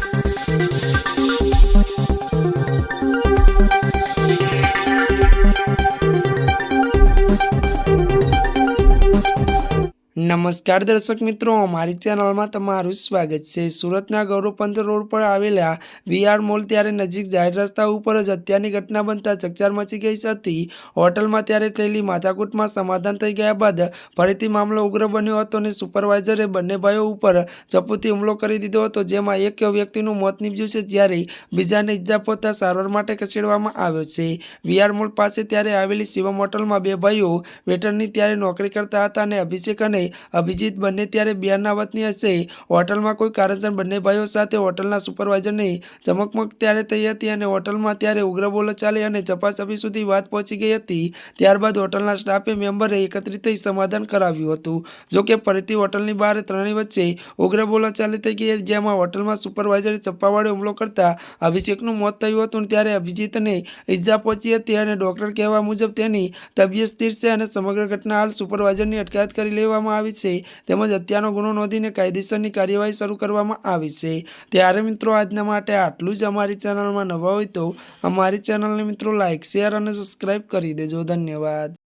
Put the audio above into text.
Thank નમસ્કાર દર્શક મિત્રો અમારી ચેનલમાં તમારું સ્વાગત છે. સુરતના ગૌરવપંથ રોડ પર આવેલા વીઆર મોલ ત્યારે નજીક જાહેર રસ્તા ઉપર જ હત્યાની ઘટના બનતા ચકચાર મચી ગઈ હતી. હોટલમાં ત્યારે થયેલી માથાકૂટમાં સમાધાન થઈ ગયા બાદ ફરીથી મામલો ઉગ્ર બન્યો હતો અને સુપરવાઇઝરે બંને ભાઈઓ ઉપર ચપ્પુથી હુમલો કરી દીધો હતો, જેમાં એક વ્યક્તિનું મોત નીપજ્યું છે, જ્યારે બીજાને ઈજા પહોંચતા સારવાર માટે ખસેડવામાં આવ્યો છે. વીઆર મોલ પાસે ત્યારે આવેલી શિવમ હોટલમાં બે ભાઈઓ વેટરની ત્યારે નોકરી કરતા હતા અને અભિષેક અને અભિજીત બંને ત્યારે બિહારના વતની હશે. હોટલમાં કોઈ કારણસર બંને ભાઈઓ સાથે હોટલના સુપરવાઇઝરને ચમકમક ત્યારે થઈ હતી અને હોટલમાં ત્યારે ઉગ્ર બોલો ચાલી અને ચપાચપી સુધી વાત પહોંચી ગઈ હતી. ત્યારબાદ હોટલના સ્ટાફે મેમ્બરે એકત્રિત થઈ સમાધાન કરાવ્યું હતું. જોકે ફરીથી હોટલની બહાર ત્રણેય વચ્ચે ઉગ્ર બોલો ચાલી થઈ ગઈ જેમાં હોટલમાં સુપરવાઇઝરે ચપ્પાવાળે હુમલો કરતા અભિષેકનું મોત થયું હતું ત્યારે અભિજીતને ઈજા પહોંચી હતી અને ડોક્ટર કહેવા મુજબ તેની તબિયત સ્થિર છે અને સમગ્ર ઘટના હાલ સુપરવાઇઝરની અટકાયત કરી લેવામાં આવી છે. તેમજ હત્યાનો ગુનો નોંધીને કાયદેસરની કાર્યવાહી શરૂ કરવામાં આવી છે. ત્યારે મિત્રો આજના માટે આટલું જ અમારી ચેનલમાં નવા હોય તો અમારી ચેનલને મિત્રો લાઇક શેર અને સબસ્ક્રાઈબ કરી દેજો. ધન્યવાદ.